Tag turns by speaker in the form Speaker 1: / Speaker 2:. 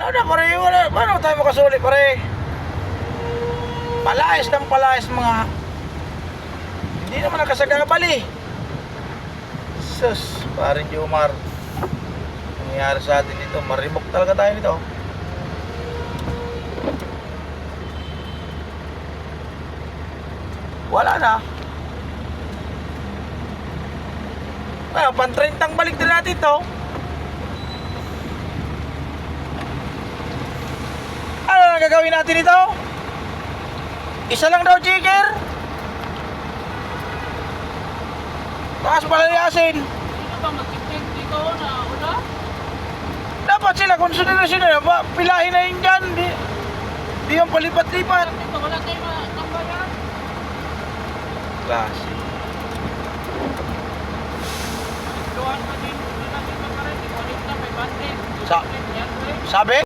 Speaker 1: Wala na pare, wala. Paano tayo makasuli pare? Palayas ng palayas mga... Hindi naman nakasagabal eh. Sus, parin Jomar. Nangyayari sa atin dito, maribok talaga tayo nito. Wala na. Ano, pan 30 balik din natin to. Ano na gagawin natin ito? Isa lang daw, Jigger. Taas palayasin.
Speaker 2: Sino ba magkiting dito na una?
Speaker 1: Dapat sila, konsiderasyon na, ba, pilahin na yun dyan. Di, di yung palipat-lipat.
Speaker 2: Dito wala kayo matambayan.
Speaker 1: Klase. Sabi?